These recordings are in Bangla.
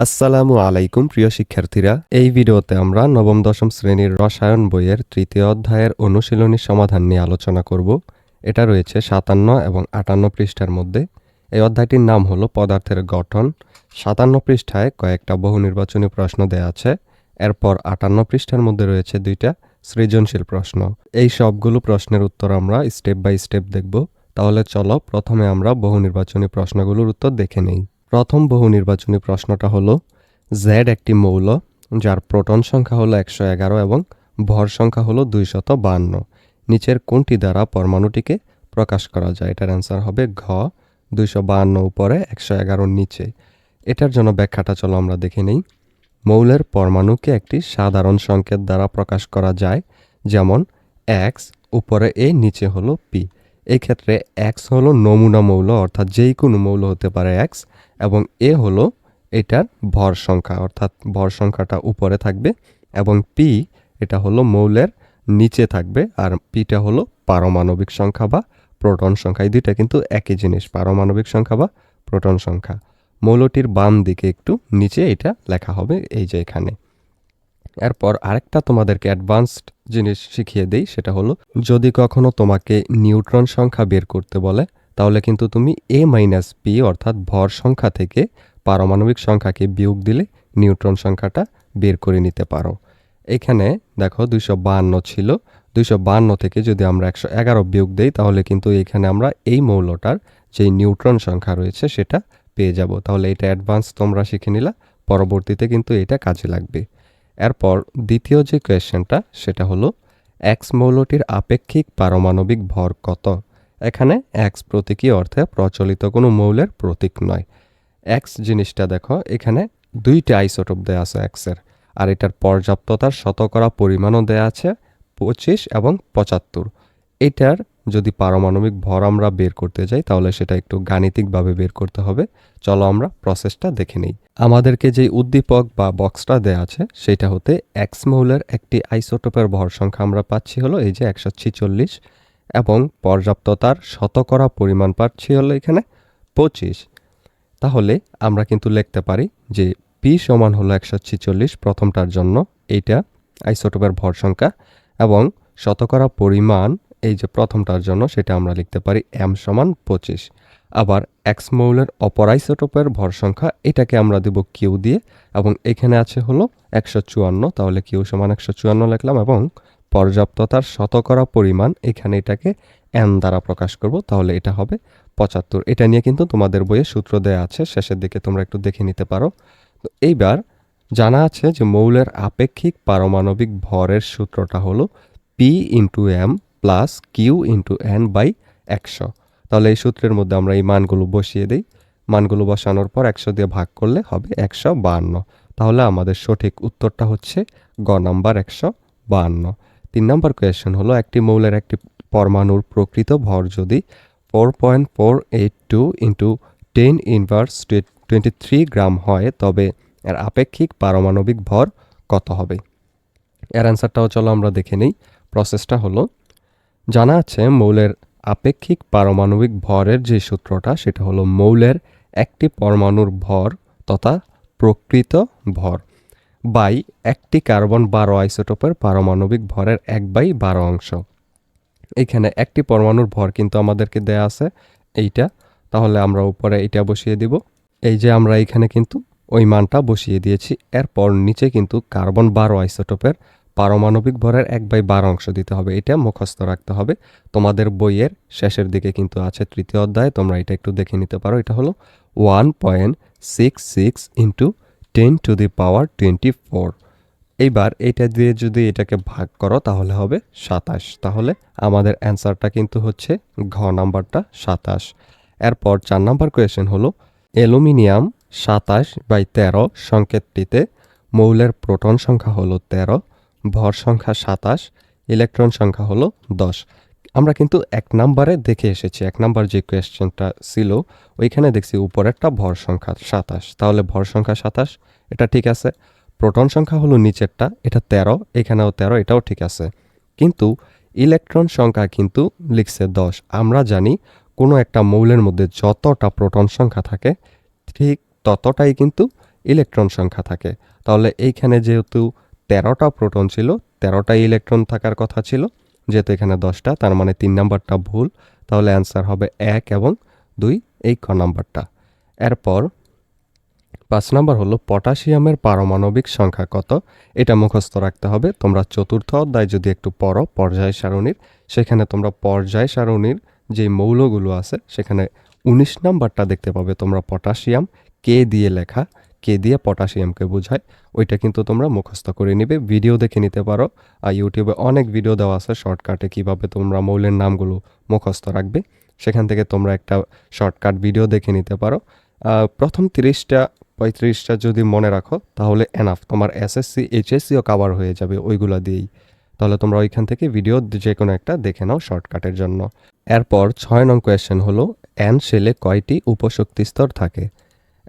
আসসালামু আলাইকুম, প্রিয় শিক্ষার্থীরা। এই ভিডিওতে আমরা নবম, দশম শ্রেণির রসায়ন বইয়ের তৃতীয় অধ্যায়ের অনুশীলনী সমাধান নিয়ে আলোচনা করব। এটা রয়েছে সাতান্ন এবং আটান্ন পৃষ্ঠার মধ্যে। এই অধ্যায়টির নাম হলো পদার্থের গঠন। সাতান্ন পৃষ্ঠায় কয়েকটা বহু নির্বাচনী প্রশ্ন দেয়া আছে। এরপর আটান্ন পৃষ্ঠার মধ্যে রয়েছে দুইটা সৃজনশীল প্রশ্ন। এই সবগুলো প্রশ্নের উত্তর আমরা স্টেপ বাই স্টেপ দেখব। তাহলে চলো প্রথমে আমরা বহু নির্বাচনী প্রশ্নগুলোর উত্তর দেখে নেই। প্রথম বহু নির্বাচনী প্রশ্নটা হলো জেড একটি মৌল, যার প্রোটন সংখ্যা হলো একশো এগারো এবং ভর সংখ্যা হলো দুইশত বান্ন নিচের কোনটি দ্বারা পরমাণুটিকে প্রকাশ করা যায়? এটার অ্যান্সার হবে ঘ দুইশো বাহান্ন উপরে, একশো এগারোর নিচে। এটার জন্য ব্যাখ্যাটা চলো আমরা দেখে নেই। মৌলের পরমাণুকে একটি সাধারণ সংকেত দ্বারা প্রকাশ করা যায়, যেমন এক্স উপরে এ নিচে হলো পি এই ক্ষেত্রে এক্স হলো নমুনা মৌল, অর্থাৎ যেই কোনো মৌল হতে পারে এক্স এবং এ হলো এটার ভর সংখ্যা, অর্থাৎ ভর সংখ্যাটা উপরে থাকবে এবং পি এটা হলো মৌলের নিচে থাকবে আর পিটা হলো পারমাণবিক সংখ্যা বা প্রোটন সংখ্যা। এই দুইটা কিন্তু একই জিনিস, পারমাণবিক সংখ্যা বা প্রোটন সংখ্যা। মৌলটির বাম দিকে একটু নিচে এটা লেখা হবে এই যে এখানে। এরপর আরেকটা তোমাদেরকে অ্যাডভান্সড জিনিস শিখিয়ে দেই, সেটা হলো যদি কখনো তোমাকে নিউট্রন সংখ্যা বের করতে বলে তাহলে কিন্তু তুমি এ মাইনাস পি অর্থাৎ ভর সংখ্যা থেকে পারমাণবিক সংখ্যাকে বিয়োগ দিলে নিউট্রন সংখ্যাটা বের করে নিতে পারো। এখানে দেখো দুইশো বাহান্ন ছিল। দুইশো বাহান্ন থেকে যদি আমরা একশো এগারো বিয়োগ দেই, তাহলে কিন্তু এখানে আমরা এই মৌলটার যেই নিউট্রন সংখ্যা রয়েছে সেটা পেয়ে যাব। তাহলে এটা অ্যাডভান্স তোমরা শিখে নিলা। পরবর্তীতে কিন্তু এটা কাজে লাগবে। এরপর দ্বিতীয় যে কোয়েশ্চেনটা সেটা হলো এক্স মৌলটির আপেক্ষিক পারমাণবিক ভর কত? এখানে এক্স প্রতীকী অর্থে প্রচলিত কোনো মৌলের প্রতীক নয়। এক্স জিনিসটা দেখো, এখানে দুইটা আইসোটোপ দেয়া আছে এক্সের আর এটার পর্যাপ্ততার শতকরা পরিমাণও দেয়া আছে পঁচিশ এবং পঁচাত্তর। এটার যদি পারমাণবিক ভর আমরা বের করতে যাই, তাহলে সেটা একটু গাণিতিকভাবে বের করতে হবে। চলো আমরা প্রসেসটা দেখে নিই। আমাদেরকে যে উদ্দীপক বা বক্সটা দেয়া আছে, সেটা হতে এক্স মৌলের একটি আইসোটোপের ভর সংখ্যা আমরা পাচ্ছি হলো এই যে একশো ছিচল্লিশ। এবং পর্যাপ্ততার শতকরা পরিমাণ পাচ্ছি হলো এখানে পঁচিশ। তাহলে আমরা কিন্তু লিখতে পারি যে পি সমান হলো একশো ছিচল্লিশ প্রথমটার জন্য এইটা আইসোটোপের ভর সংখ্যা এবং শতকরা পরিমাণ এই যে প্রথমটার জন্য সেটা আমরা লিখতে পারি এম সমান পঁচিশ। আবার এক্স মৌলের অপর আইসোটোপের ভর সংখ্যা এটাকে আমরা দেব কিউ দিয়ে এবং এখানে আছে হলো একশো চুয়ান্ন, তাহলে কিউ সমান একশো চুয়ান্ন লিখলাম এবং পর্যাপ্ততার শতকরা পরিমাণ এখানে এটাকে এন দ্বারা প্রকাশ করব, তাহলে এটা হবে পঁচাত্তর। এটা নিয়ে কিন্তু তোমাদের বইয়ে সূত্র দেয়া আছে, শেষের দিকে তোমরা একটু দেখে নিতে পারো। তো এইবার জানা আছে যে মৌলের আপেক্ষিক পারমাণবিক ভরের সূত্রটা হলো P into M plus Q into N by একশো। তাহলে এই সূত্রের মধ্যে আমরা এই মানগুলো বসিয়ে দিই। মানগুলো বসানোর পর একশো দিয়ে ভাগ করলে হবে একশো বাহান্ন তাহলে আমাদের সঠিক উত্তরটা হচ্ছে গ নাম্বার একশো বাহান্ন তিন নম্বর কোয়েশ্চেন হলো, একটি মৌলের একটি পরমাণুর প্রকৃত ভর যদি four point four eight two into ten inverse twenty three gram হয়, তবে এর আপেক্ষিক পারমাণবিক ভর কত হবে? এর অ্যান্সারটাও চলো আমরা দেখে নিই। প্রসেসটা হলো, জানা আছে মৌলের আপেক্ষিক পারমাণবিক ভরের যে সূত্রটা, সেটা হলো মৌলের একটি পরমাণুর ভর তথা প্রকৃত ভর। বাই একটি কার্বন বারো আইসোটোপের পারমাণবিক ভরের এক বাই বারো অংশ। এখানে একটি পরমাণুর ভর কিন্তু আমাদেরকে দেয়া আছে এইটা। তাহলে আমরা উপরে এইটা বসিয়ে দিব। এই যে আমরা এখানে কিন্তু ওই মানটা বসিয়ে দিয়েছি। এরপর নিচে কিন্তু কার্বন বারো আইসোটোপের পারমাণবিক ভরের এক বাই বারো অংশ দিতে হবে। এটা মুখস্থ রাখতে হবে। তোমাদের বইয়ের শেষের দিকে কিন্তু আছে তৃতীয় অধ্যায়। তোমরা এটা একটু দেখে নিতে পারো। এটা হলো one point six six into ten to the power twenty four এইবার এটা দিয়ে যদি এটাকে ভাগ করো, তাহলে হবে সাতাশ। তাহলে আমাদের অ্যান্সারটা কিন্তু হচ্ছে ঘ নাম্বারটা সাতাশ। এরপর চার নাম্বার কোয়েশ্চেন হলো, অ্যালুমিনিয়াম সাতাশ বাই তেরো সংকেতটিতে মৌলের প্রোটন সংখ্যা হলো তেরো, ভর সংখ্যা সাতাশ, ইলেকট্রন সংখ্যা হলো দশ। আমরা কিন্তু এক নাম্বারে দেখে এসেছি, এক নাম্বার যে কোয়েশ্চেনটা ছিল, ওইখানে দেখছি উপরেরটা ভর সংখ্যা সাতাশ। তাহলে ভর সংখ্যা সাতাশ, এটা ঠিক আছে। প্রোটন সংখ্যা হলো নিচেরটা, এটা তেরো, এখানেও তেরো, এটাও ঠিক আছে। কিন্তু ইলেকট্রন সংখ্যা কিন্তু লিখছে দশ। আমরা জানি কোনো একটা মৌলের মধ্যে যতটা প্রোটন সংখ্যা থাকে, ঠিক ততটাই কিন্তু ইলেকট্রন সংখ্যা থাকে। তাহলে এইখানে যেহেতু তেরোটা প্রোটন ছিল তেরোটা ইলেকট্রন থাকার কথা ছিল যেহেতু এখানে দশটা, তার মানে তিন নাম্বারটা ভুল, তাহলে অ্যান্সার হবে এক এবং দুই এই ক নাম্বারটা। এরপর পাঁচ নাম্বার হলো পটাশিয়ামের পারমাণবিক সংখ্যা কত? এটা মুখস্থ রাখতে হবে। তোমরা চতুর্থ অধ্যায় যদি একটু পড়ো, পর্যায় সারণীর, সেখানে তোমরা পর্যায় সারণীর যে মৌলগুলো আছে, সেখানে উনিশ নাম্বারটা দেখতে পাবে তোমরা পটাশিয়াম কে দিয়ে লেখা। কে দিয়ে পটাশিয়ামকে বোঝায়, ওইটা কিন্তু তোমরা মুখস্থ করে নিবে। ভিডিও দেখে নিতে পারো। আর ইউটিউবে অনেক ভিডিও দেওয়া আছে শর্টকাটে কীভাবে তোমরা মৌলের নামগুলো মুখস্থ রাখবে। সেখান থেকে তোমরা একটা শর্টকাট ভিডিও দেখে নিতে পারো। প্রথম তিরিশটা, পঁয়ত্রিশটা যদি মনে রাখো, তাহলে এনাফ তোমার এসএসসি এইচএসসিও কাভার হয়ে যাবে ওইগুলো দিয়েই। তাহলে তোমরা ওইখান থেকে ভিডিও যে কোনো একটা দেখে নাও শর্টকাটের জন্য। এরপর ছয় নং কোয়েশ্চেন হলো অ্যান শেলে কয়টি উপশক্তি স্তর থাকে?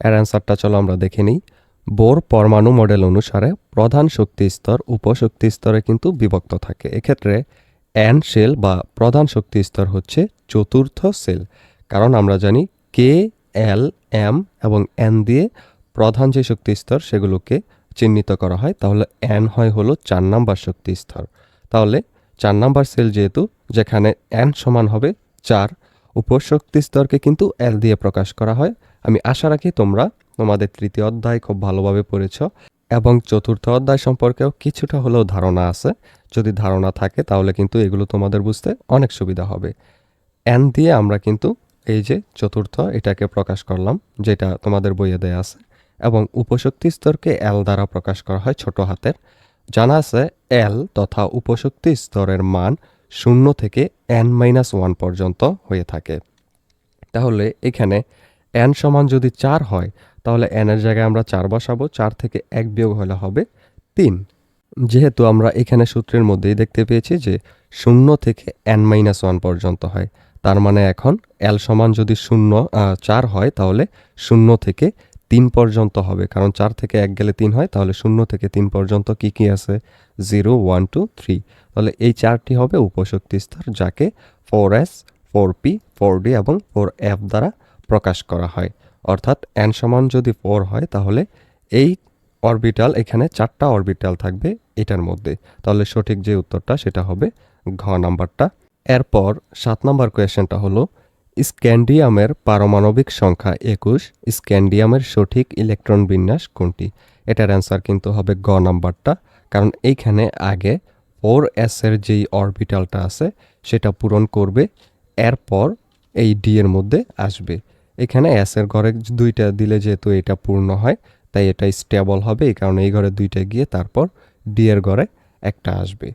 এর অ্যান্সারটা চলো আমরা দেখে নিই। বোর পরমাণু মডেল অনুসারে প্রধান শক্তি স্তর উপশক্তি স্তরে কিন্তু বিভক্ত থাকে। এক্ষেত্রে অ্যান সেল বা প্রধান শক্তি স্তর হচ্ছে চতুর্থ সেল কারণ আমরা জানি কে এল এম এবং এন দিয়ে প্রধান যে শক্তি স্তর সেগুলোকে চিহ্নিত করা হয়, তাহলে এন হয় হলো চার নাম্বার শক্তি স্তর। তাহলে চার নাম্বার সেল যেহেতু, যেখানে এন সমান হবে চার, উপশক্তি স্তরকে কিন্তু এল দিয়ে প্রকাশ করা হয়। আমি আশা রাখি তোমরা তোমাদের তৃতীয় অধ্যায় খুব ভালোভাবে পড়েছ এবং চতুর্থ অধ্যায় সম্পর্কেও কিছুটা হলেও ধারণা আছে। যদি ধারণা থাকে, তাহলে কিন্তু এগুলো তোমাদের বুঝতে অনেক সুবিধা হবে। এন দিয়ে আমরা কিন্তু এই যে চতুর্থ, এটাকে প্রকাশ করলাম, যেটা তোমাদের বইয়ে দেয়া আছে এবং উপশক্তি স্তরকে এল দ্বারা প্রকাশ করা হয় ছোট হাতের। জানা আছে এল তথা উপশক্তি স্তরের মান শূন্য থেকে এন মাইনাস ওয়ান পর্যন্ত হয়ে থাকে। তাহলে এখানে এন সমান যদি চার হয়, তাহলে এনের জায়গায় আমরা চার বসাবো, চার থেকে এক বিয়োগ হলে হবে তিন। যেহেতু আমরা এখানে সূত্রের মধ্যেই দেখতে পেয়েছি যে শূন্য থেকে এন মাইনাস ওয়ান পর্যন্ত হয়, তার মানে এখন এল সমান যদি শূন্য চার হয়, তাহলে শূন্য থেকে তিন পর্যন্ত হবে। কারণ চার থেকে এক গেলে তিন হয়, তাহলে শূন্য থেকে তিন পর্যন্ত কি কি আছে? Zero, one, two, three. তাহলে এই চারটি হবে উপশক্তি স্তর যাকে four S four P four D এবং ফোর এফ দ্বারা প্রকাশ করা হয়। অর্থাৎ এন সমান যদি ফোর হয়, তাহলে এই অরবিটাল এখানে চারটা অরবিটাল থাকবে এটার মধ্যে। তাহলে সঠিক যে উত্তরটা, সেটা হবে ঘ নাম্বারটা। এরপর সাত নাম্বার কোয়েশ্চেনটা হলো, স্ক্যান্ডিয়ামের পারমাণবিক সংখ্যা একুশ, স্ক্যান্ডিয়ামের সঠিক ইলেকট্রন বিন্যাস কোনটি? এটার অ্যান্সার কিন্তু হবে গ নাম্বারটা, কারণ এইখানে আগে ফোর এস এর যেই অরবিটালটা আছে, সেটা পূরণ করবে, এরপর এই ডি এর মধ্যে আসবে। এখানে এর ঘরে দুইটা দিলে যেহেতু এটা পূর্ণ হয়, তাই এটা স্টেবল হবে। এই কারণে এই ঘরে দুইটা গিয়ে তারপর ডি এর ঘরে একটা আসবে।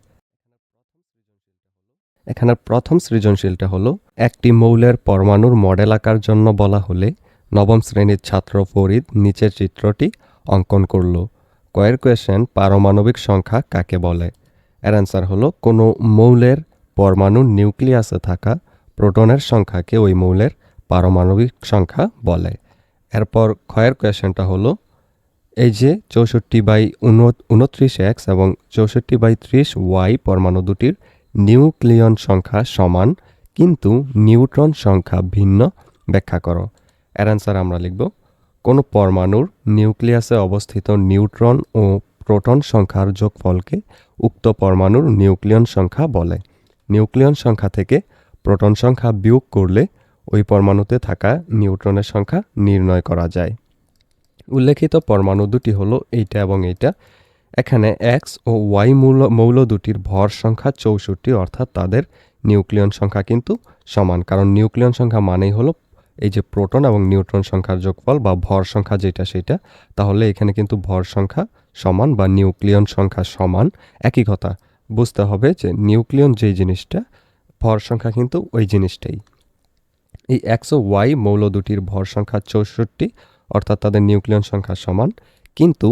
এখানে প্রথম সৃজনশীলটা হলো একটি মৌলের পরমাণুর মডেল আঁকার জন্য বলা হলে নবম শ্রেণির ছাত্র ফরিদ নিচের চিত্রটি অঙ্কন করল। কয়ের কোয়েশ্চেন পারমাণবিক সংখ্যা কাকে বলে? এর অ্যান্সার হলো কোনো মৌলের পরমাণুর নিউক্লিয়াসে থাকা প্রোটনের সংখ্যাকে ওই মৌলের পারমাণবিক সংখ্যা বলে। এরপর ক্ষয়ের কোয়েশ্চেনটা হলো, এই যে চৌষট্টি বাই উনত্রিশ এক্স এবং চৌষট্টি বাই ত্রিশ ওয়াই পরমাণু দুটির নিউক্লিয়ন সংখ্যা সমান, কিন্তু নিউট্রন সংখ্যা ভিন্ন, ব্যাখ্যা করো। এর অ্যান্সার আমরা লিখব, কোনো পরমাণুর নিউক্লিয়াসে অবস্থিত নিউট্রন ও প্রোটন সংখ্যার যোগফলকে উক্ত পরমাণুর নিউক্লিয়ন সংখ্যা বলে। নিউক্লিয়ন সংখ্যা থেকে প্রোটন সংখ্যা বিয়োগ করলে ওই পরমাণুতে থাকা নিউট্রনের সংখ্যা নির্ণয় করা যায়। উল্লেখিত পরমাণু দুটি হলো এইটা এবং এইটা। এখানে এক্স ও ওয়াই মৌল মৌল দুটির ভর সংখ্যা চৌষট্টি, অর্থাৎ তাদের নিউক্লিয়ন সংখ্যা কিন্তু সমান। কারণ নিউক্লিয়ন সংখ্যা মানেই হলো এই যে প্রোটন এবং নিউট্রন সংখ্যার যোগফল বা ভর সংখ্যা যেটা সেটা। তাহলে এখানে কিন্তু ভর সংখ্যা সমান বা নিউক্লিয়ন সংখ্যা সমান। একই কথা, বুঝতে হবে যে নিউক্লিয়ন যেই জিনিসটা, ভর সংখ্যা কিন্তু ওই জিনিসটাই। এই একশো ওয়াই মৌল দুটির ভর সংখ্যা চৌষট্টি, অর্থাৎ তাদের নিউক্লিয়ন সংখ্যা সমান। কিন্তু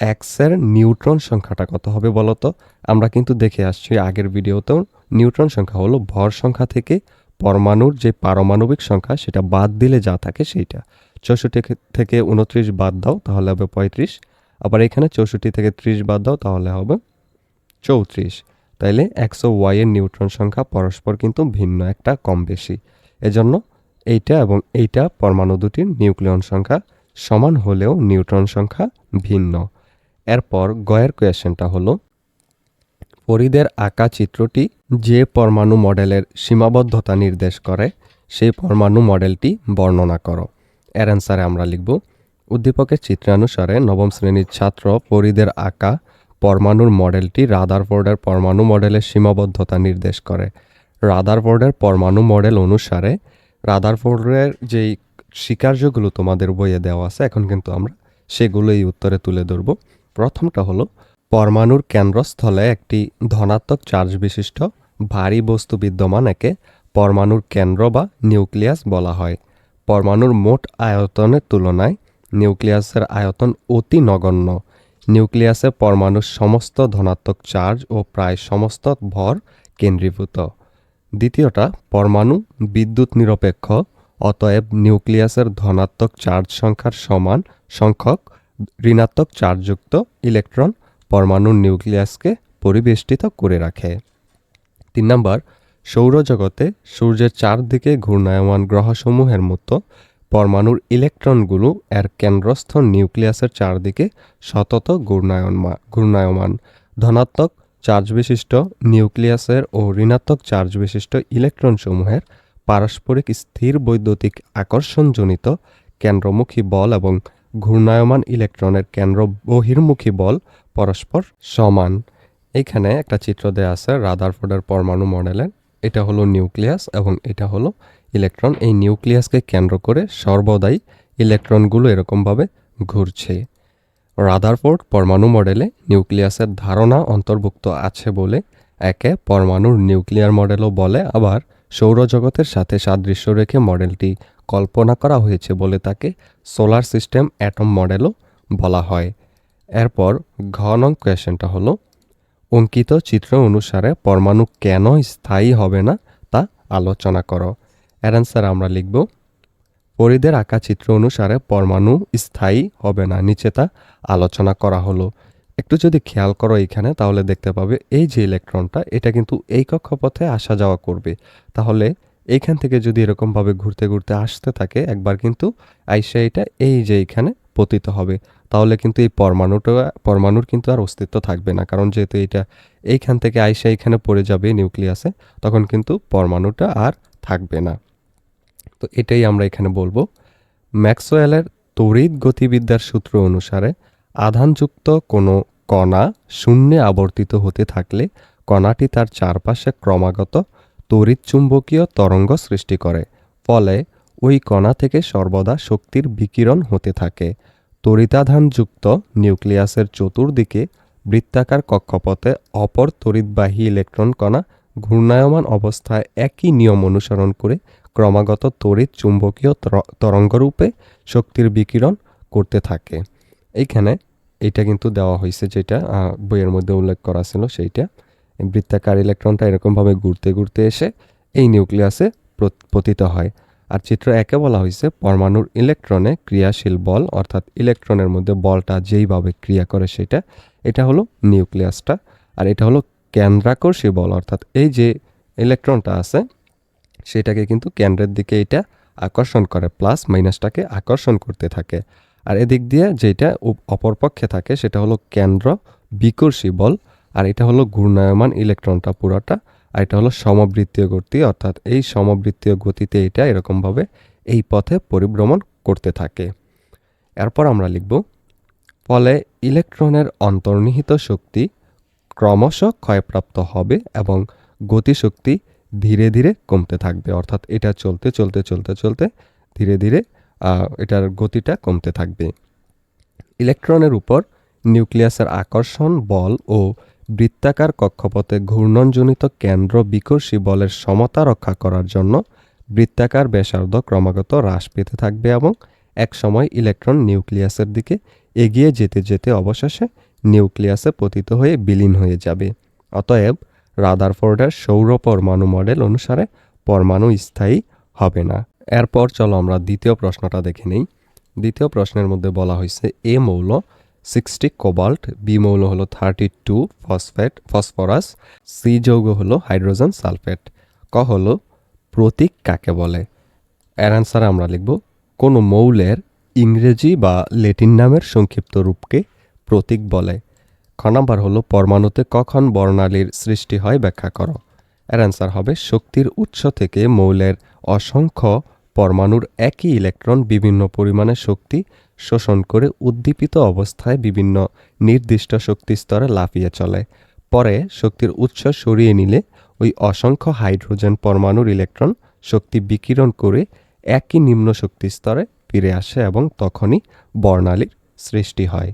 এক্সের নিউট্রন সংখ্যাটা কত হবে বলতো? আমরা কিন্তু দেখে আসছি আগের ভিডিওতেও নিউট্রন সংখ্যা হলো ভর সংখ্যা থেকে পরমাণুর যে পারমাণবিক সংখ্যা, সেটা বাদ দিলে যা থাকে সেইটা। চৌষট্টি থেকে উনত্রিশ বাদ দাও, তাহলে হবে পঁয়ত্রিশ। আবার এখানে চৌষট্টি থেকে ত্রিশ বাদ দাও, তাহলে হবে চৌত্রিশ। তাইলে একশো ওয়াইয়ের নিউট্রন সংখ্যা পরস্পর কিন্তু ভিন্ন একটা কম বেশি। এজন্য এইটা এবং এইটা পরমাণু দুটির নিউক্লিয়ন সংখ্যা সমান হলেও নিউট্রন সংখ্যা ভিন্ন। এরপর গয়ের কোয়েশনটা হলো, পরিদের আঁকা চিত্রটি যে পরমাণু মডেলের সীমাবদ্ধতা নির্দেশ করে, সেই পরমাণু মডেলটি বর্ণনা করো। এর অ্যান্সারে আমরা লিখব, উদ্দীপকের চিত্রানুসারে নবম শ্রেণির ছাত্র পরিদের আঁকা পরমাণুর মডেলটি রাদারফোর্ডের পরমাণু মডেলের সীমাবদ্ধতা নির্দেশ করে। রাদারফোর্ডের পরমাণু মডেল অনুসারে রাদারফোর্ডের যেই স্বীকার্যগুলো তোমাদের বইয়ে দেওয়া আছে, এখন কিন্তু আমরা সেগুলো এই উত্তরে তুলে ধরব। প্রথমটা হলো, পরমাণুর কেন্দ্রস্থলে একটি ধনাত্মক চার্জ বিশিষ্ট ভারী বস্তু বিদ্যমান একে পরমাণুর কেন্দ্র বা নিউক্লিয়াস বলা হয়। পরমাণুর মোট আয়তনের তুলনায় নিউক্লিয়াসের আয়তন অতি নগণ্য। নিউক্লিয়াসে পরমাণুর সমস্ত ধনাত্মক চার্জ ও প্রায় সমস্ত ভর কেন্দ্রীভূত। দ্বিতীয়টা, পরমাণু বিদ্যুৎ নিরপেক্ষ, অতএব নিউক্লিয়াসের ধনাত্মক চার্জ সংখ্যার সমান সংখ্যক ঋণাত্মক চার্জযুক্ত ইলেকট্রন পরমাণুর নিউক্লিয়াসকে পরিবেষ্টিত করে রাখে। তিন নম্বর, সৌরজগতে সূর্যের চারদিকে ঘূর্ণায়মান গ্রহসমূহের মতো পরমাণুর ইলেকট্রনগুলো এর কেন্দ্রস্থ নিউক্লিয়াসের চারদিকে সতত ঘূর্ণায়নমা, ঘূর্ণায়মান, ধনাত্মক চার্জ বিশিষ্ট নিউক্লিয়াসের ও ঋণাত্মক চার্জ বিশিষ্ট ইলেকট্রনসমূহের পারস্পরিক স্থির বৈদ্যুতিক আকর্ষণজনিত কেন্দ্রমুখী বল এবং ঘূর্ণায়মান ইলেকট্রনের কেন্দ্র বহির্মুখী বল পরস্পর সমান। এখানে একটা চিত্র দেওয়া আছে রাদারফোর্ডের পরমাণু মডেলের। এটা হলো নিউক্লিয়াস এবং এটা হলো ইলেকট্রন। এই নিউক্লিয়াসকে কেন্দ্র করে সর্বদাই ইলেকট্রনগুলো এরকমভাবে ঘুরছে। রাদারফোর্ড পরমাণু মডেলে নিউক্লিয়াসের ধারণা অন্তর্ভুক্ত আছে বলে একে পরমাণুর নিউক্লিয়ার মডেলও বলে। আবার সৌরজগতের সাথে সাদৃশ্য রেখে মডেলটি কল্পনা করা হয়েছে বলে তাকে সোলার সিস্টেম অ্যাটম মডেলও বলা হয়। এরপর ঘ নং কোয়েশনটা হলো, অঙ্কিত চিত্র অনুসারে পরমাণু কেন স্থায়ী হবে না তা আলোচনা করো। এর অ্যান্সার আমরা লিখব পরিদের আঁকা চিত্র অনুসারে পরমাণু স্থায়ী হবে না, নিচে তা আলোচনা করা হলো। একটু যদি খেয়াল করো এইখানে তাহলে দেখতে পাবে এই যে ইলেকট্রনটা, এটা কিন্তু এই কক্ষপথে আসা যাওয়া করবে। তাহলে এইখান থেকে যদি এরকমভাবে ঘুরতে ঘুরতে আসতে থাকে, একবার কিন্তু আইসা এটা এই যে এইখানে পতিত হবে। তাহলে কিন্তু এই পরমাণুটা, পরমাণুর কিন্তু আর অস্তিত্ব থাকবে না, কারণ যেহেতু এটা এইখান থেকে আইসা এইখানে পড়ে যাবে নিউক্লিয়াসে, তখন কিন্তু পরমাণুটা আর থাকবে না। তো এটাই আমরা এখানে বলব। ম্যাক্সওয়েলের তড়িৎ গতিবিদ্যার সূত্র অনুসারে আধানযুক্ত কোনো কণা শূন্যে আবর্তিত হতে থাকলে কণাটি তার চারপাশে ক্রমাগত তড়িৎচুম্বকীয় তরঙ্গ সৃষ্টি করে, ফলে ওই কণা থেকে সর্বদা শক্তির বিকিরণ হতে থাকে। তড়িতাধানযুক্ত নিউক্লিয়াসের চতুর্দিকে বৃত্তাকার কক্ষপথে অপর তড়িৎবাহী ইলেকট্রন কণা ঘূর্ণায়মান অবস্থায় একই নিয়ম অনুসরণ করে ক্রমাগত তড়িৎ চুম্বকীয় তর- তরঙ্গরূপে শক্তির বিকিরণ করতে থাকে। এইখানে এটা কিন্তু দেওয়া হয়েছে যেটা বইয়ের মধ্যে উল্লেখ করা ছিল সেইটা। বৃত্তাকার ইলেকট্রনটা এরকমভাবে ঘুরতে ঘুরতে এসে এই নিউক্লিয়াসে পতিত হয়। আর চিত্র একে বলা হয়েছে পরমাণুর ইলেকট্রনে ক্রিয়াশীল বল, অর্থাৎ ইলেকট্রনের মধ্যে বলটা যেইভাবে ক্রিয়া করে সেটা, এটা হলো নিউক্লিয়াসটা। আর এটা হলো কেন্দ্রাকর্ষী বল, অর্থাৎ এই যে ইলেকট্রনটা আছে সেটাকে কিন্তু কেন্দ্রের দিকে এটা আকর্ষণ করে প্লাস মাইনাসটাকে আকর্ষণ করতে থাকে। আর এদিক দিয়ে যেটা অপরপক্ষে থাকে সেটা হলো কেন্দ্র বিকর্ষী বল, আর এটা হলো ঘূর্ণায়মান ইলেকট্রনটা পুরোটা, আর এটা হলো সমবৃত্তীয় গতি, অর্থাৎ এই সমবৃত্তীয় গতিতে এটা এরকমভাবে এই পথে পরিভ্রমণ করতে থাকে। এরপর আমরা লিখব, ফলে ইলেকট্রনের অন্তর্নিহিত শক্তি ক্রমশ ক্ষয়প্রাপ্ত হবে এবং গতিশক্তি ধীরে ধীরে কমতে থাকবে। অর্থাৎ এটা চলতে চলতে চলতে চলতে ধীরে ধীরে এটার গতিটা কমতে থাকবে। ইলেকট্রনের উপর নিউক্লিয়াসের আকর্ষণ বল ও বৃত্তাকার কক্ষপথে ঘূর্ণনজনিত কেন্দ্র বিকর্ষী বলের সমতা রক্ষা করার জন্য বৃত্তাকার ব্যাসার্ধ ক্রমাগত হ্রাস পেতে থাকবে এবং একসময় ইলেকট্রন নিউক্লিয়াসের দিকে এগিয়ে যেতে যেতে অবশেষে নিউক্লিয়াসে পতিত হয়ে বিলীন হয়ে যাবে। অতএব রাদারফোর্ডের সৌর পরমাণু মডেল অনুসারে পরমাণু স্থায়ী হবে না। এরপর চলো আমরা দ্বিতীয় প্রশ্নটা দেখে নেই। দ্বিতীয় প্রশ্নের মধ্যে বলা হয়েছে এ মৌল সিক্সটি কোবাল্ট, বি মৌল হলো thirty two phosphate, phosphorus, C যৌগ হলো হাইড্রোজেন সালফেট। ক হলো প্রতীক কাকে বলে? এর অ্যান্সার আমরা লিখব, কোনো মৌলের ইংরেজি বা লেটিন নামের সংক্ষিপ্ত রূপকে প্রতীক বলে। খ নাম্বার হলো, পরমাণুতে কখন বর্ণালীর সৃষ্টি হয় ব্যাখ্যা করো। এর অ্যান্সার হবে, শক্তির উৎস থেকে মৌলের অসংখ্য পরমাণুর একই ইলেকট্রন বিভিন্ন পরিমাণে শক্তি শোষণ করে উদ্দীপিত অবস্থায় বিভিন্ন নির্দিষ্ট শক্তি স্তরে লাফিয়ে চলে। পরে শক্তির উৎস সরিয়ে নিলে ওই অসংখ্য হাইড্রোজেন পরমাণুর ইলেকট্রন শক্তি বিকিরণ করে একই নিম্ন শক্তি স্তরে ফিরে আসে এবং তখনই বর্ণালীর সৃষ্টি হয়।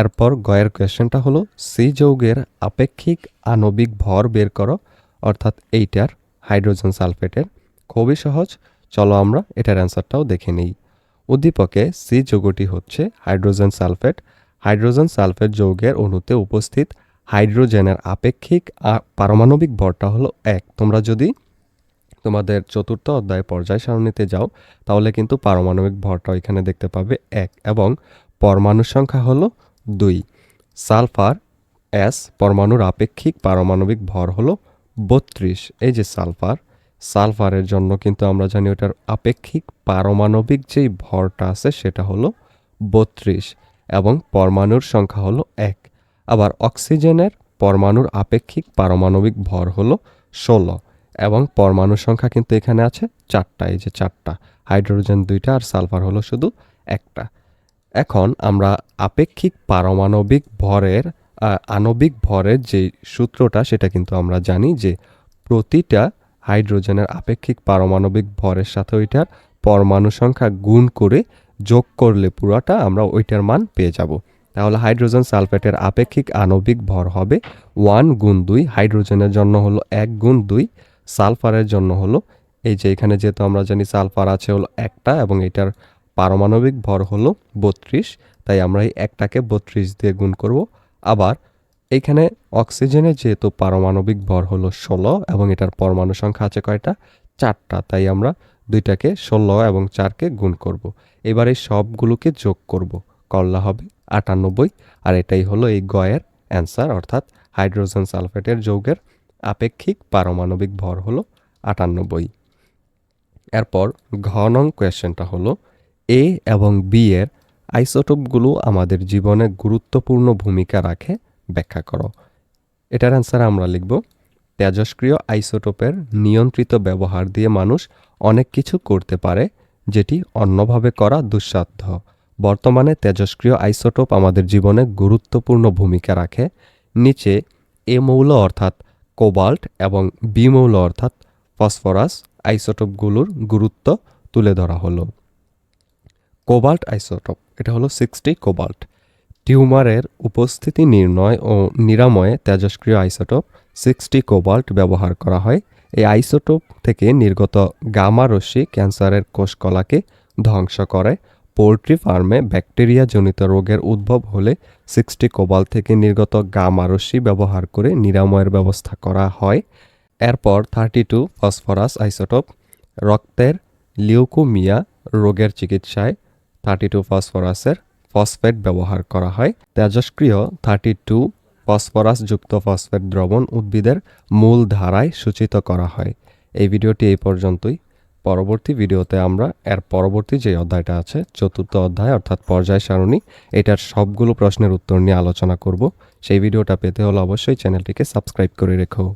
এরপর গয়ের কোয়েশ্চেনটা হলো, সি যৌগের আপেক্ষিক আণবিক ভর বের করো, অর্থাৎ এইটার হাইড্রোজেন সালফেটের। খুবই সহজ, চলো আমরা এটার অ্যান্সারটাও দেখে নিই। উদ্দীপকে সি যৌগটি হচ্ছে হাইড্রোজেন সালফেট। হাইড্রোজেন সালফেট যৌগের অণুতে উপস্থিত হাইড্রোজেনের আপেক্ষিক পারমাণবিক ভরটা হলো এক। তোমরা যদি তোমাদের চতুর্থ অধ্যায় পর্যায় সারণীতে যাও, তাহলে কিন্তু পারমাণবিক ভরটা এখানে দেখতে পাবে এক এবং পরমাণু সংখ্যা হলো দুই। সালফার এস পরমাণুর আপেক্ষিক পারমাণবিক ভর হলো বত্রিশ। এই যে সালফার, সালফারের জন্য কিন্তু আমরা জানি ওটার আপেক্ষিক পারমাণবিক যেই ভরটা আছে সেটা হলো বত্রিশ এবং পরমাণুর সংখ্যা হলো এক। আবার অক্সিজেনের পরমাণুর আপেক্ষিক পারমাণবিক ভর হলো ষোলো এবং পরমাণুর সংখ্যা কিন্তু এখানে আছে চারটা। এই যে চারটা, হাইড্রোজেন দুইটা আর সালফার হলো শুধু একটা। এখন আমরা আপেক্ষিক পারমাণবিক ভরের আণবিক ভরের যে সূত্রটা, সেটা কিন্তু আমরা জানি যে প্রতিটা হাইড্রোজেনের আপেক্ষিক পারমাণবিক ভরের সাথে ওইটার পরমাণু সংখ্যা গুণ করে যোগ করলে পুরোটা আমরা ওইটার মান পেয়ে যাব। তাহলে হাইড্রোজেন সালফেটের আপেক্ষিক আণবিক ভর হবে ওয়ান গুণ দুই, হাইড্রোজেনের জন্য হলো এক গুণ দুই, সালফারের জন্য হলো, এই যে এখানে যেহেতু আমরা জানি সালফার আছে হলো একটা এবং এটার পারমাণবিক ভর হলো বত্রিশ, তাই আমরা এই একটাকে বত্রিশ দিয়ে গুণ করব। আবার এইখানে অক্সিজেনের যেহেতু পারমাণবিক ভর হলো ষোলো এবং এটার পরমাণু সংখ্যা আছে কয়টা? চারটা, তাই আমরা দুইটাকে ষোলো এবং চারকে গুণ করব। এবার এই সবগুলোকে যোগ করব। করলা হবে আটানব্বই, আর এটাই হলো এই গয়ের অ্যান্সার, অর্থাৎ হাইড্রোজেন সালফেটের যৌগের আপেক্ষিক পারমাণবিক ভর হলো আটানব্বই। এরপর ঘ নং কোয়েশ্চেনটা হলো এ এবং বি এর আইসোটোপগুলো আমাদের জীবনে গুরুত্বপূর্ণ ভূমিকা রাখে, ব্যাখ্যা করো। এটার অ্যান্সার আমরা লিখব, তেজস্ক্রিয় আইসোটোপের নিয়ন্ত্রিত ব্যবহার দিয়ে মানুষ অনেক কিছু করতে পারে যেটি অন্যভাবে করা দুঃসাধ্য। বর্তমানে তেজস্ক্রিয় আইসোটোপ আমাদের জীবনে গুরুত্বপূর্ণ ভূমিকা রাখে। নিচে এ মৌল অর্থাৎ কোবাল্ট এবং বি মৌল অর্থাৎ ফসফরাস আইসোটোপগুলোর গুরুত্ব তুলে ধরা হলো। কোবাল্ট আইসোটোপ, এটা হলো সিক্সটি কোবাল্ট। টিউমারের উপস্থিতি নির্ণয় ও নিরাময়ে তেজস্ক্রিয় আইসোটোপ সিক্সটি কোবাল্ট ব্যবহার করা হয়। এই আইসোটোপ থেকে নির্গত গামা রশ্মি ক্যান্সারের কোষকলাকে ধ্বংস করে। পোলট্রি ফার্মে ব্যাকটেরিয়াজনিত রোগের উদ্ভব হলে সিক্সটি কোবাল্ট থেকে নির্গত গামা রশ্মি ব্যবহার করে নিরাময়ের ব্যবস্থা করা হয়। এরপর থার্টি টু ফসফরাস আইসোটোপ, রক্তের লিউকোমিয়া রোগের চিকিৎসায় থার্টি টু ফসফরাসের ফসফেট ব্যবহার করা হয়। তেজস্ক্রিয় থার্টি টু ফসফরাসযুক্ত ফসফেট দ্রবণ উদ্ভিদের মূল ধারায় সূচিত করা হয়। এই ভিডিওটি এই পর্যন্তই। পরবর্তী ভিডিওতে আমরা এর পরবর্তী যে অধ্যায়টা আছে, চতুর্থ অধ্যায় অর্থাৎ পর্যায় সারণী, এটার সবগুলো প্রশ্নের উত্তর নিয়ে আলোচনা করব। সেই ভিডিওটা পেতে হলে অবশ্যই চ্যানেলটিকে সাবস্ক্রাইব করে রেখো।